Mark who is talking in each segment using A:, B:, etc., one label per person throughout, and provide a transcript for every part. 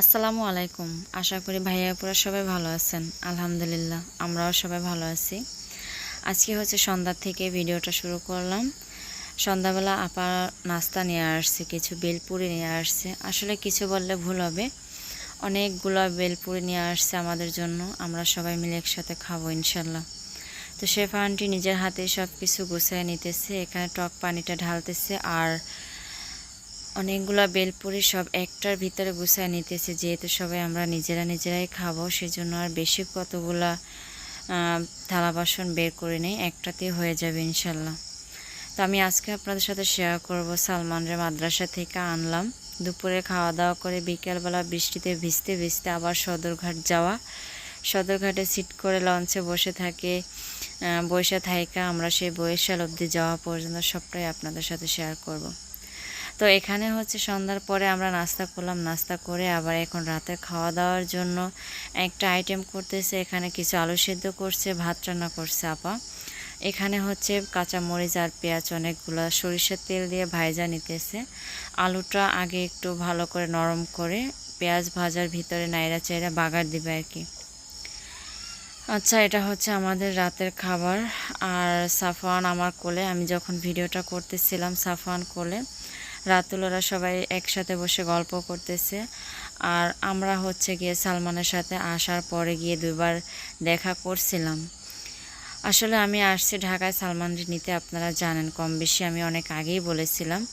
A: আসসালামু আলাইকুম। আশা করি ভাইয়াপুরা সবাই ভালো আছেন। আলহামদুলিল্লাহ, আমরাও সবাই ভালো আছি। আজকে হচ্ছে সন্ধ্যা থেকে ভিডিওটা শুরু করলাম। সন্ধ্যাবেলা আপা নাস্তা নিয়ে আসছে, কিছু বেলপুরি নিয়ে আসছে। আসলে কিছু বললে ভুল হবে। অনেকগুলো বেলপুরি নিয়ে আসছে আমাদের জন্য। আমরা সবাই মিলে একসাথে খাব ইনশাল্লাহ। তো শেফ আন্টি নিজের হাতে সব কিছু গুছিয়ে নিতেছে। এখানে টক পানিটা ঢালতেছে আর অনেকগুলা বেলপুরি সব একটার ভিতরে গুছায় নিতেছে, যেহেতু সবাই আমরা নিজেরা নিজেরাই খাব, সেজন্য আর বেশি কতগুলা থালা বাসন বের করে নেই, একটাতেই হয়ে যাবে ইনশাল্লাহ। তো আমি আজকে আপনাদের সাথে শেয়ার করব সালমানরে মাদ্রাসা থেকে আনলাম। দুপুরে খাওয়া দাওয়া করে বিকেলবেলা বৃষ্টিতে ভিজতে ভিজতে আবার সদরঘাট যাওয়া। সদরঘাটে সিট করে লঞ্চে বসে থাকে বৈশা থাইকা আমরা সেই বৈশাল অবধি যাওয়া পর্যন্ত সবটাই আপনাদের সাথে শেয়ার করব। তো এখানে হচ্ছে সন্ধ্যার পরে আমরা নাস্তা করলাম। নাস্তা করে আবার এখন রাতের খাওয়া দাওয়ার জন্য একটা আইটেম করতেছে। এখানে কিছু আলু সেদ্ধ করছে, ভাত রান্না করছে আপা। এখানে হচ্ছে কাঁচা মরিচ আর পেঁয়াজ অনেকগুলো সরিষার তেল দিয়ে ভাইজা নিতেছে। আলুটা আগে একটু ভালো করে নরম করে পেঁয়াজ ভাজার ভিতরে নাইরা চাইরা বাগার দিবে আর কি। আচ্ছা এটা হচ্ছে আমাদের রাতের খাবার। আর সাফওয়ান আমার কোলে, আমি যখন ভিডিওটা করতেছিলাম সাফওয়ান কোলে রাতুল ওরা সবাই একসাথে বসে গল্প করতেছে। আর আমরা হচ্ছে গিয়ে সালমানের সাথে আসার পরে গিয়ে দুবার দেখা করছিলাম। আসলে আমি আসছি ঢাকায় সালমান নিতে, আপনারা জানেন, কম বেশি আমি অনেক আগেই বলেছিলাম।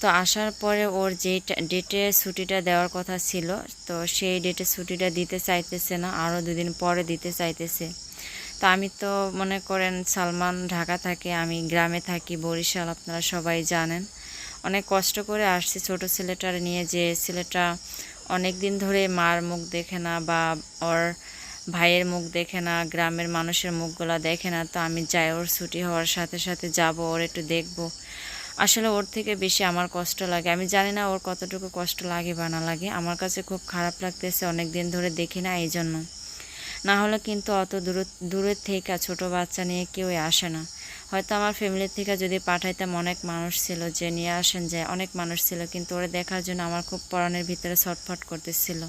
A: তো আসার পরে ওর যে ডেটে ছুটিটা দেওয়ার কথা ছিল, তো সেই ডেটে ছুটিটা দিতে চাইতেছে না, আরও দুদিন পরে দিতে চাইতেছে। তো আমি তো মনে করেন সালমান ঢাকা থাকে, আমি গ্রামে থাকি, বরিশাল আপনারা সবাই জানেন। অনেক কষ্ট করে আসছি ছোট ছেলেটার নিয়ে যে ছেলেটা অনেক দিন ধরে মার মুখ দেখে না বা ওর ভাইয়ের মুখ দেখে না, গ্রামের মানুষের মুখগুলো দেখে না, তো আমি যাই ওর ছুটি হওয়ার সাথে সাথে যাব, ওর একটু দেখব। আসলে ওর থেকে বেশি আমার কষ্ট লাগে। আমি জানি না ওর কতটুকু কষ্ট লাগে বা না লাগে। আমার কাছে খুব খারাপ লাগতেছে অনেক দিন ধরে দেখি না এই জন্য না হলে কিন্তু অত দূর দূরের থেকে ছোট বাচ্চা নিয়ে কেউই আসে না। হয়তো আমার ফ্যামিলির থেকে যদি পাঠাইতাম, অনেক মানুষ ছিল যে নিয়ে আসেন যে, অনেক মানুষ ছিল, কিন্তু ওরে দেখার জন্য আমার খুব পরাণের ভিতরে ছটফট করতেছিল।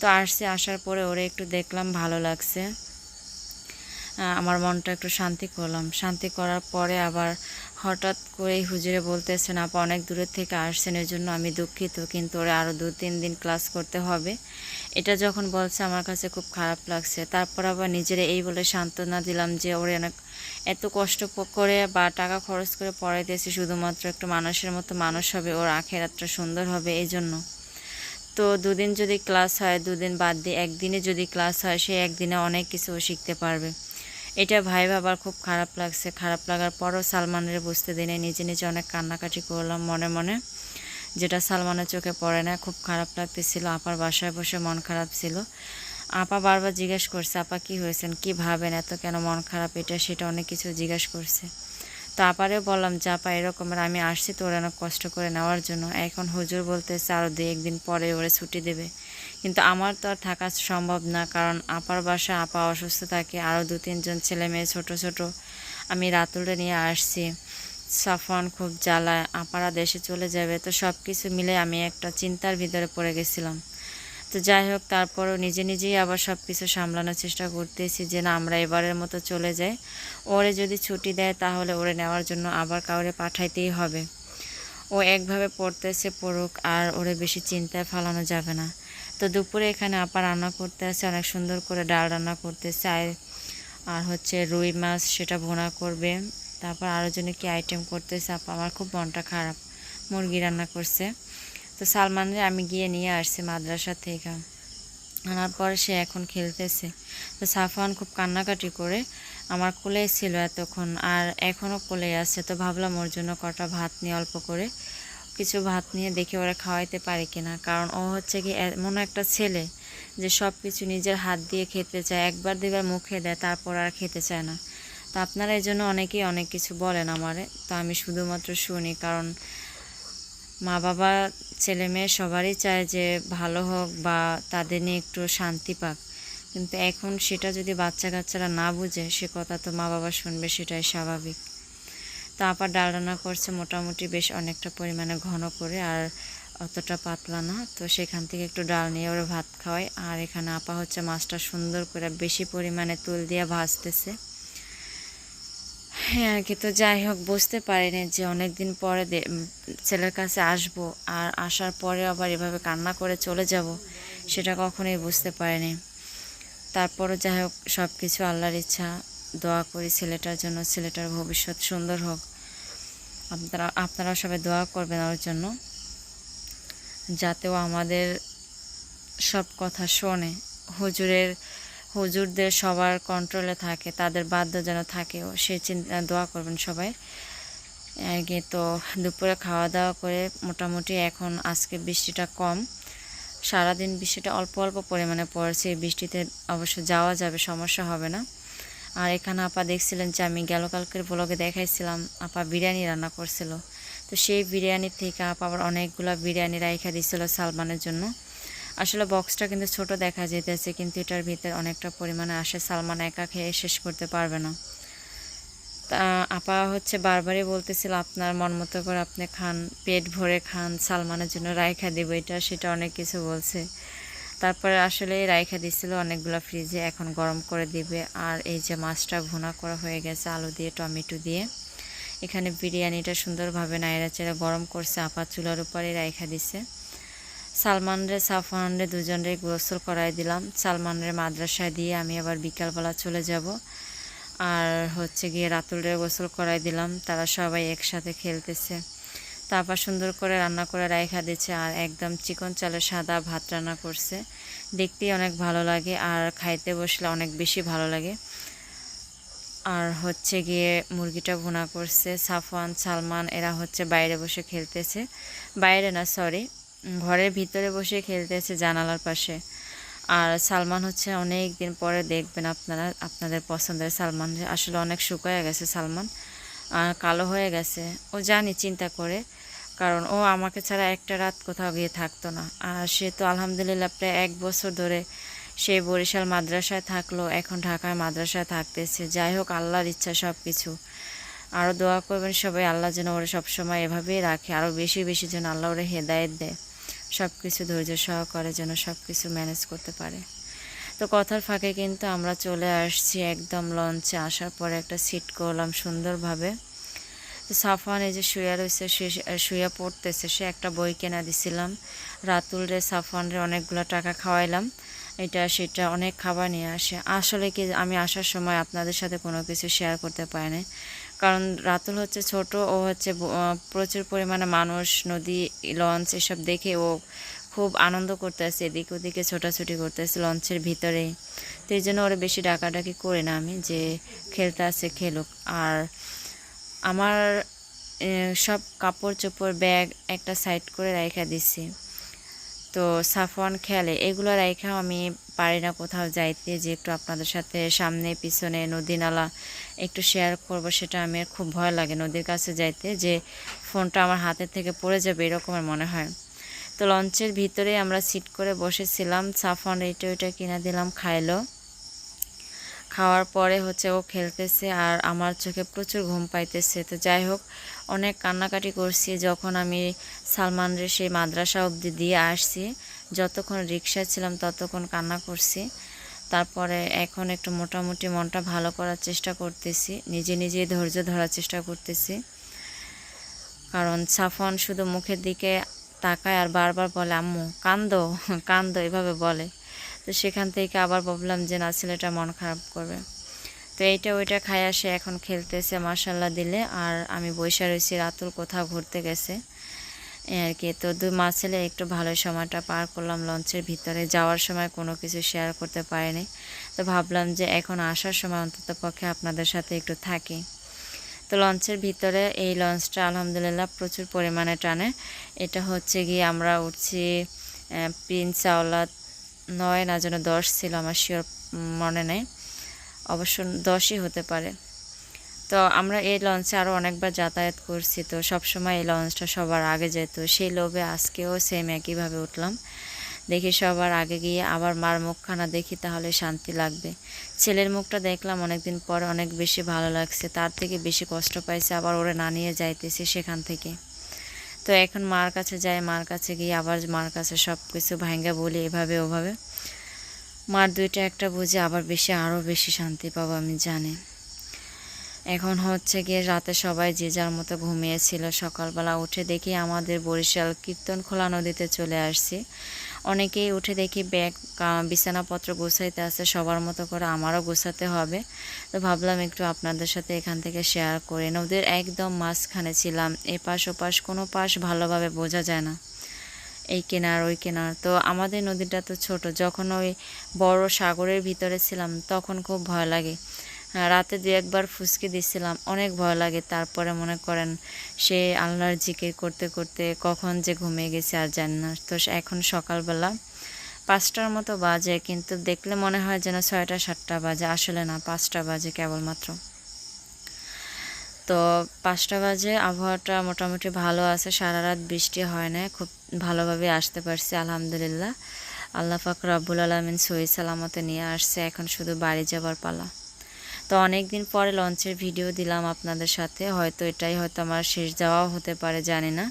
A: তো আসছে, আসার পরে ওরে একটু দেখলাম, ভালো লাগছে। আমার মনটা একটু শান্তি করলাম। শান্তি করার পরে আবার হঠাৎ করেই হুজুরে বলতেছেন, আপা অনেক দূরের থেকে আসছেন এর জন্য আমি দুঃখিত, কিন্তু ওরা আরও দু, তিন দিন ক্লাস করতে হবে। এটা যখন বলছে, আমার কাছে খুব খারাপ লাগছে। তারপর আবার নিজেরে এই বলে সান্ত্বনা দিলাম যে, ওরে অনেক, এত কষ্ট করে বা টাকা খরচ করে পড়াইতেছি, শুধুমাত্র একটু মানুষের মতো মানুষ হবে, ওর আখেরাতটা সুন্দর হবে এই জন্য তো দুদিন যদি ক্লাস হয়, দুদিন বাদ দিয়ে একদিনে যদি ক্লাস হয়, সে একদিনে অনেক কিছু শিখতে পারবে। এটা ভাই বাবার খুব খারাপ লাগছে। খারাপ লাগার পরও সালমানের বুঝতে দিনে নিজে নিজে অনেক কান্নাকাটি করলাম মনে মনে। যেটা সালমানের চোখে পড়ে না, খুব খারাপ লাগতেছিল। আপার বাসায় বসে মন খারাপ ছিল। আপা বারবার জিজ্ঞেস করছে, আপা, কি হয়েছেন? কি ভাবেন? এত কেন মন খারাপ এটা, সেটা? অনেক কিছু জিজ্ঞেস করছে। তো আপারেও বললাম, যে, আপা এরকমের আমি আসছি তো ওরা অনেক কষ্ট করে নেওয়ার জন্য। এখন হুজুর বলতেছে আরও দু একদিন পরে ওরে ছুটি দেবে। কিন্তু আমার তো আর থাকা সম্ভব না, কারণ আপার বাসা, আপা অসুস্থ থাকে, আরও দু তিনজন ছেলে মেয়ে ছোট ছোট। আমি রাতুলে নিয়ে আসছি। সাফওয়ান খুব জ্বালায়, আপারা দেশে চলে যাবে। তো সব কিছু মিলে আমি একটা চিন্তার ভিতরে পড়ে গেছিলাম। তো যাই হোক, তারপরও নিজে নিজেই আবার সব কিছু সামলানোর চেষ্টা করতেছি যে না, আমরা এবারের মতো চলে যাই। ওরে যদি ছুটি দেয়, তাহলে ওরে নেওয়ার জন্য আবার কাউরে পাঠাইতেই হবে। ও একভাবে পড়তেছে পড়ুক, আর ওরে বেশি চিন্তায় ফেলানো যাবে না। তো দুপুরে এখানে আপা রান্না করতে আছে অনেক সুন্দর করে ডাল রান্না করতেছে আর আর হচ্ছে রুই মাছ সেটা ভুনা করবে। তারপর আরও জন্য কি আইটেম করতেছে আপা আমার খুব মনটা খারাপ, মুরগি রান্না করছে। তো সালমানরে আমি গিয়ে নিয়ে আসছি মাদ্রাসা থেকে। আনার পরে সে এখন খেলতেছে। তো সাফওয়ান খুব কান্নাকাটি করে, আমার কোলেই ছিল এতক্ষণ, আর এখনও কোলেই আছে, তো ভাবলাম ওর জন্য কটা ভাত নিয়ে অল্প করে কিছু ভাত নিয়ে দেখে ওরা খাওয়াইতে পারি কিনা। কারণ ও হচ্ছে কি এমন একটা ছেলে যে সব কিছু নিজের হাত দিয়ে খেতে চায়, একবার দুবার মুখে দেয়, তারপর আর খেতে চায় না। তো আপনারা এই জন্য অনেকেই অনেক কিছু বলেন আমারে। তো আমি শুধুমাত্র শুনি, কারণ মা বাবা ছেলে মেয়ে সবারই চায় যে ভালো হোক বা তাদের নিয়ে একটু শান্তি পাক। কিন্তু এখন সেটা যদি বাচ্চা কাচ্চারা না বুঝে, সে কথা তো মা বাবা শুনবে, সেটাই স্বাভাবিক। তো আপার ডাল করছে মোটামুটি বেশ অনেকটা পরিমাণে ঘন করে আর অতটা পাতলা না। তো সেখান থেকে একটু ডাল নিয়ে ওরা ভাত খাওয়াই আর এখানে আপা হচ্ছে মাছটা সুন্দর করে বেশি পরিমাণে তুল দিয়ে ভাজতেছে। হ্যাঁ আর কি। তো যাই হোক, বুঝতে পারিনি যে অনেক দিন পরে ছেলের কাছে আসব। আর আসার পরে আবার এভাবে কান্না করে চলে যাব, সেটা কখনোই বুঝতে পারিনি। তারপরও যাই হোক সব কিছু আল্লাহর ইচ্ছা। দোয়া করি ছেলেটার জন্য। ছেলেটার ভবিষ্যৎ সুন্দর হোক। আপনারা আপনারা সবাই দোয়া করবেন ওর জন্য যাতেও আমাদের সব কথা শোনে। হুজুরের, হুজুরদের সবার কন্ট্রোলে থাকে, তাদের বাধ্য যেন থাকেও সে চিন্তা, দোয়া করবেন সবাই। কি তো দুপুরে খাওয়া দাওয়া করে মোটামুটি এখন আজকে বৃষ্টিটা কম। সারাদিন বৃষ্টিটা অল্প অল্প পরিমাণে পড়ছে বৃষ্টিতে অবশ্য যাওয়া যাবে, সমস্যা হবে না। আর এখানে আপা দেখছিলেন যে আমি গেল কালকের ব্লগে দেখাইছিলাম, আপা বিরিয়ানি রান্না করছিল। তো সেই বিরিয়ানির থেকে আপা আবার অনেকগুলো বিরিয়ানি রাইখা দিছিল সালমানের জন্য। আসলে বক্সটা কিন্তু ছোট দেখা যেতেছে কিন্তু এটার ভিতরে অনেকটা পরিমাণে আসে, সালমান একা খেয়ে শেষ করতে পারবে না। তা আপা হচ্ছে বারবারই বলতেছিল, আপনার মন মতো করে আপনি খান, পেট ভরে খান, সালমানের জন্য রাইখা দিব, এটা, সেটা অনেক কিছু বলছে। তারপরে আসলে রাইখা দিছিল অনেকগুলো ফ্রিজে এখন গরম করে দিবে। আর এই যে মাছটা ভুনা করা হয়ে গেছে, আলু দিয়ে, টমেটো দিয়ে। এখানে বিরিয়ানিটা সুন্দরভাবে নাইরা চেড়ে গরম করছে, আপা চুলার উপরে রাইখা দিছে। সালমান রে সাফান রে দুজনরে গোসল করাই দিলাম। সালমান রে মাদ্রাসায় দিয়ে আমি আবার বিকালবেলা চলে যাব। আর হচ্ছে গিয়ে রাতুলরে গোসল করাই দিলাম। তারা সবাই একসাথে খেলতেছে। তারপর সুন্দর করে রান্না করে রাইখা দিচ্ছে আর একদম চিকন চালের সাদা ভাত রান্না করছে। দেখতেই অনেক ভালো লাগে আর খাইতে বসলে অনেক বেশি ভালো লাগে। আর হচ্ছে গিয়ে মুরগিটা ভুনা করছে সাফওয়ান, সালমান, এরা হচ্ছে বাইরে বসে খেলতেছে। বাইরে না সরি ঘরের ভিতরে বসে খেলতেছে জানালার পাশে। আর সালমান হচ্ছে অনেক দিন পরে দেখবেন আপনারা, আপনাদের পছন্দের সালমান। আসলে অনেক শুকায় গেছে সালমান। কালো হয়ে গেছে। ও জানি চিন্তা করে, কারণ ও আমাকে ছাড়া একটা রাত কোথাও গিয়ে থাকতো না। আর সে তো আলহামদুলিল্লাহ প্রায় এক বছর ধরে সে বরিশাল মাদ্রাসায় থাকল, এখন ঢাকায় মাদ্রাসায় থাকতেছে। যাই হোক, আল্লাহর ইচ্ছা সব কিছু আরও দোয়া করবেন সবাই, আল্লাহ যেন ওরা সবসময় এভাবেই রাখে আরও বেশি বেশি যেন আল্লাহ ওরা হেদায়েত দেয়। সব কিছু ধৈর্য সহকারে যেন সব কিছু ম্যানেজ করতে পারে। তো কথার ফাঁকে কিন্তু আমরা চলে আসছি একদম লঞ্চে। আসার পরে একটা সিট করলাম সুন্দরভাবে। তো সাফান এই যে শুয়া রয়েছে শুয়া পড়তেছে, সে একটা বই কেনা দিছিলাম। রাতুল রে সাফান রে অনেকগুলো টাকা খাওয়াইলাম। এটা, সেটা অনেক খাবার নিয়ে আসে। আসলে কি আমি আসার সময় আপনাদের সাথে কোনো কিছু শেয়ার করতে পারিনি কারণ রাতুল হচ্ছে ছোট, ও হচ্ছে প্রচুর পরিমাণে মানুষ, নদী, লঞ্চ, এসব দেখে ও খুব আনন্দ করতেছে এদিক ওদিকে ছোটাছুটি করতে করতেছে লঞ্চের ভিতরেই তো এই জন্য ওরা বেশি ডাকাডাকি করি না আমি, যে খেলতে আছে খেলুক। আর আমার সব কাপড় চোপড় ব্যাগ একটা সাইড করে রাইখা দিছি। তো সাফওয়ান খেলে, এগুলো রাইখাও আমি পারি না কোথাও যাইতে, যে একটু আপনাদের সাথে সামনে, পিছনে নদী নালা একটু শেয়ার করব, সেটা আমি খুব ভয় লাগে নদীর কাছে যাইতে, যে ফোনটা আমার হাতের থেকে পড়ে যাবে, এরকমের মনে হয়। তো লঞ্চের ভিতরে আমরা সিট করে বসেছিলাম। সাফওয়ান এটা ওইটা কিনে দিলাম, খাইলো। খাওয়ার পরে হচ্ছে ও খেলতেছে আর আমার চোখে প্রচুর ঘুম পাইতেছে। তো যাই হোক, অনেক কান্নাকাটি করছি যখন আমি সালমানরে সেই মাদ্রাসা অবধি দিয়ে আসছি। যতক্ষণ রিক্সায় ছিলাম ততক্ষণ কান্না করছি। তারপরে এখন একটু মোটামুটি মনটা ভালো করার চেষ্টা করতেছি। নিজে নিজেই ধৈর্য ধরার চেষ্টা করতেছি। কারণ সাফন শুধু মুখের দিকে তাকায় আর বারবার বলে, আম্মু, কান্দো কান্দো, এভাবে বলে। তো সেখান থেকে আবার ভাবলাম যে, না, ছেলেটা মন খারাপ করবে। তো এইটা, ওইটা খাই আসে এখন খেলতেছে মাসাল্লাহ দিলে। আর আমি বৈশা রয়েছি রাতুল কোথাও ঘুরতে গেছে। আর কি। তো দুই মা ছেলে একটু ভালো সময়টা পার করলাম লঞ্চের ভিতরে। যাওয়ার সময় কোনো কিছু শেয়ার করতে পারিনি। তো ভাবলাম যে, এখন আসার সময় অন্তত পক্ষে আপনাদের সাথে একটু থাকি। তো লঞ্চের ভিতরে এই লঞ্চটা আলহামদুলিল্লাহ প্রচুর পরিমাণে টানে। এটা হচ্ছে গিয়ে আমরা উঠছি প্রিন্স আওলাদ নয় না যেন দশ ছিল আমার শিওর মনে নেই। অবশ্য দশই হতে পারে। তো আমরা এই লঞ্চে আরও অনেকবার যাতায়াত করছি তো সবসময় এই লঞ্চটা সবার আগে যেত। সেই লোভে আজকেও সেম একইভাবে উঠলাম। দেখি সবার আগে গিয়ে আবার মার মুখখানা দেখি, তাহলে শান্তি লাগবে। ছেলের মুখটা দেখলাম অনেকদিন পরে অনেক বেশি ভালো লাগছে, তার থেকে বেশি কষ্ট পাইছে, আবার ওরে না নিয়ে যাইতেছি সেখান থেকে। তো এখন মার কাছে যাই, মার কাছে গিয়ে আবার মার কাছে সব কিছু ভাঙ্গা বলি এভাবে ওভাবে। মার দুইটা একটা বুঝে আবার বেশি আরও বেশি শান্তি পাবো আমি জানি। এখন হচ্ছে গিয়ে রাতে সবাই যে যার মতো ঘুমিয়েছিল, সকালবেলা উঠে দেখি আমাদের বরিশাল কীর্তনখোলা নদীতে চলে আসছি। অনেকেই উঠে দেখি ব্যাগ বিছানাপত্র গোছাইতে আছে, সবার মতো করে আমারও গোছাতে হবে। তো ভাবলাম একটু আপনাদের সাথে এখান থেকে শেয়ার করে নদীর একদম মাঝখানে ছিলাম, এপাশ ওপাশ, কোনো পাশ ভালোভাবে বোঝা যায় না। এই কেনার, ওই কেনার। তো আমাদের নদীটা তো ছোট, যখন ওই বড় সাগরের ভিতরে ছিলাম, তখন খুব ভয় লাগে। রাতে দু একবার ফুসকে দিছিলাম, অনেক ভয় লাগে। তারপরে মনে করেন সে আল্লাহর জিকির করতে করতে কখন যে ঘুমিয়ে গেছে আর জানি না। তো এখন সকালবেলা পাঁচটার মতো বাজে, কিন্তু দেখলে মনে হয় যেন ছয়টা, সাতটা বাজে। আসলে না, পাঁচটা বাজে কেবলমাত্র। তো পাঁচটা বাজে, আবহাওয়াটা মোটামুটি ভালো আছে সারা রাত বৃষ্টি হয় না খুব ভালোভাবে আসতে পারছি, আলহামদুলিল্লাহ। আল্লাহ পাক রব্বুল আলমিন সহি সালামতে নিয়ে আসছে, এখন শুধু বাড়ি যাবার পালা। তো অনেক দিন পরে লঞ্চের ভিডিও দিলাম আপনাদের সাথে। হয়তো এটাই হয়তো আমার শেষ যাওয়া হতে পারে, জানি না।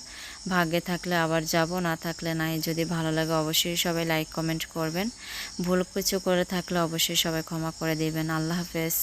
A: ভাগ্যে থাকলে আবার যাব, না থাকলে নাই। যদি ভালো লাগে অবশ্যই সবাই লাইক কমেন্ট করবেন। ভুল কিছু করে থাকলে অবশ্যই সবাই ক্ষমা করে দেবেন। আল্লাহ হাফেজ।